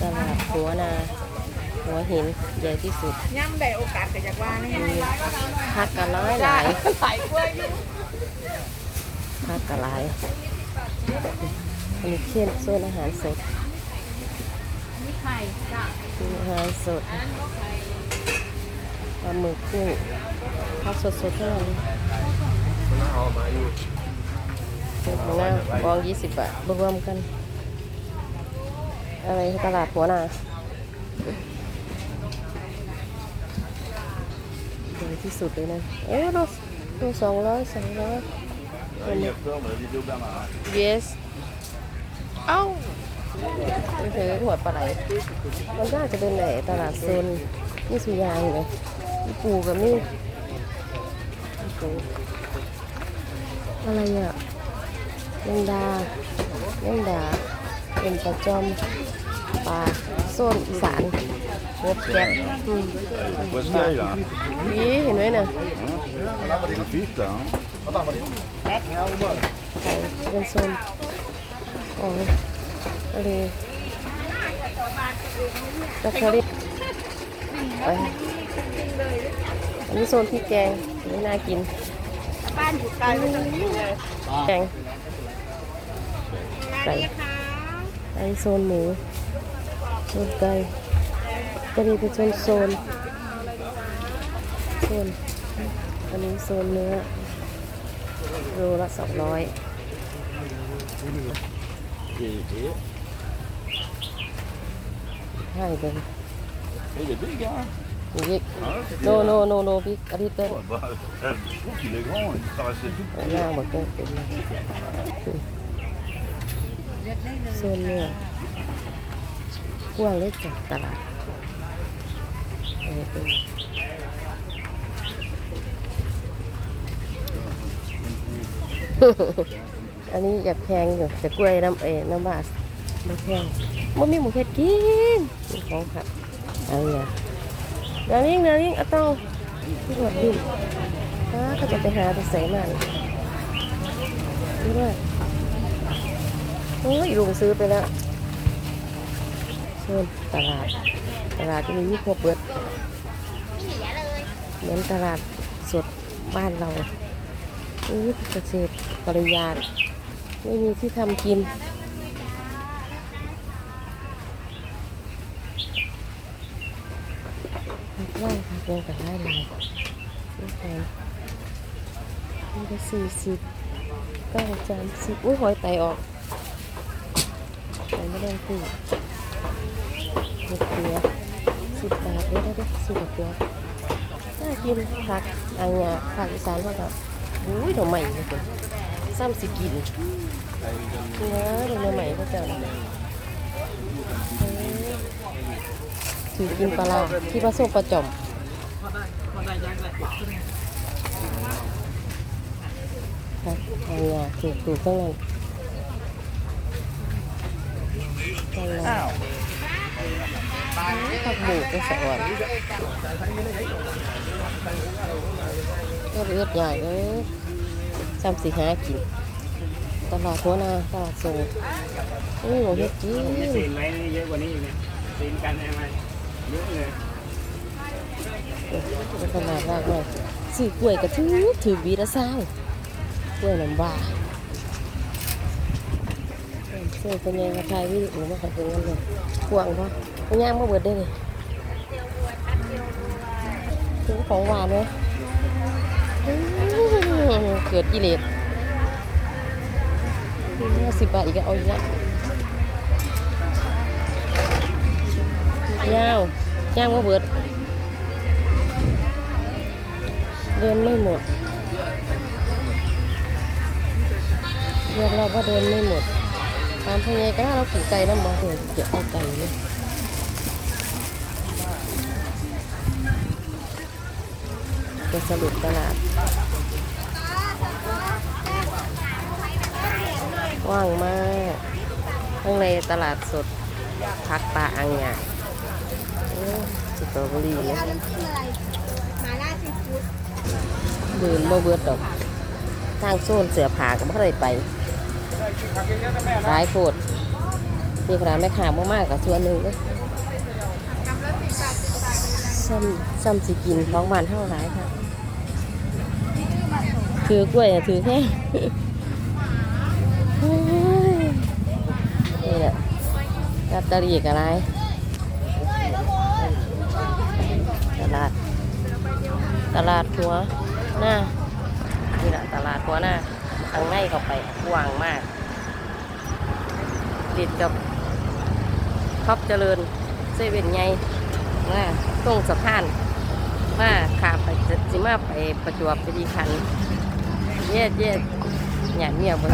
ตลาดหัวนา หัวหินใหญ่ที่สุดย่ำได้โอกาสก็อยากว่านี่มีพักกันร้ายหลายหลายกล้วยอยู่พักกันหลายอันนี้เช่นโซนอาหารสดนี่ไข่จ้ะมีอาหารสดปลาหมึกกุ้งข้าวสดๆเท่านั้นเจ็ดหน้ากองยี่สิบบาทรวมกัน อะไรตลาดหัวนาใหญ่ที่สุดเลยนะ เอ้ยเราเราสองร้อยสองร้อย yes เอ้าไม่เคยหัวปลาไหลมันน่าจะเป็นไหนตลาดโซนนี่สุยางเลยมีปูกับนี่อะไรอะแมงดาแมงดา เป็นปลาจอมปลาโซนอีสานรสแก๊บอืม What's that là นี่เห็นไหมน่ะ Un fils là. Hein. ไข่เป็นโซนของอะไรตะคริไปอันนี้โซนพริกแกงอันนี่น่ากิน บ้านอยู่ไกลเลยแกง ไก่ค่ะ อันนี้โซนหมูโซนไก่ก็มีเป็นโซนโซนโซนอันนี้โซนเนื้อโลละสองร้อย Et, et, ให้เป็น et il est big, hein อีก Hein, c'est โน bien. โนโนโนพี่อาทิตย์เต้น Ouais, bah, je trouve qu'il est grand, il paraissait tout petit. ย่างบ อกเป็นเป็นโซนเนื้อพวงเล็กจากตลาดอันนี้เป็นอันนี้อยากแพงอยู่แต่กล้วยน้ำเอน้ำบาสไม่แพงมันมีหมูเห็ดกินมีของผัดเอาเนี่ยเดี๋ยวนี้เดี๋ยวนี้เอาต้าที่หัวดินอ้าเขาจะไปหาไปใส่มันดูด้วย โอ้ยลุงซื้อไปแล้วโซนตลาด ตลาดจะมีมีครบเบิดเหมือนตลาดสดบ้านเรานี่เกษตรปริยาไม่มีที่ทำกินผักไร่ผักแกงกับไร่ลยนี่แพงนี่ก็สี่สิบเก้าจานสิบอุ้ยหอยไตออก ไตไม่ได้ตีเห็ดเกลือสิบบาทได้ได้สิบบาทเกลือน่ากินผักอังยาผักอีสานว่าแบบอุ้ยดอกใหม่เลยคุณซ้ำสิกินเนื้อดอกใหม่ก็จะถือกินปลาที่ผสมประจอมครับทางยาถูกถูกข้างใน ข้างในผักบุกก็สวรรค์ก็เลือดใหญ่เลยสามสี่ห้ากิน ตลาดหัวนาตลาดโซนี่หมูเฮ็ดจีซีนไว้นี่เยอะกว่านี้อีกนะซีนกันใช่ไหมเยอะเลยตลาดมากเลยซื้อกล้วยก็ถือถือวีละเศร้ากล้วยน้ำว้า เออเป็นยังไงถ่ายวิดีโอมาขายเป็นกันเลยพวงปะเอาย่างมาเบิดได้เลยถึงของหวานเลยเกิดกิเลสสิบบาทอีกแล้วเอาอีกแล้วยาวย่างมาเบิด เดินไม่หมดเรียกเราว่าเดินไม่หมด ตามพยายก็เราขี่ไก่น้ำมันเดี๋ยวเอาไก่เลยจะสรุปตลาดว้างมากข้างในตลาดสดพักปลาอังงาโอ้สตรอเบอรี่เนี่ยน้ำจิ้มอะไรหมาล่าซีฟู้ดเดินบ่เบิดดอก ทางโซนเสือผาก็บ่ได้ไป หลายโคตรนี่ขนาดแม่ขามากๆกับส่วนหนึ่งเด้อซ้ำซ้ำสิกินท้องบ้านเท่าหลายค่ะถือกล้วยถือแค่นี่แหละลอตเตอรี่กับอะไรตลาด ตลาดหัวหน้านี่แหละตลาดหัวหน้า ทางในเข้าไปกว้างมาก ติดกับท็อปเจริญเซเว่นไงมาตรงสะพานมาขาไปจะสิมาไปประจวบไปดีคัน เย็ดเย็ดหยาดเมียบน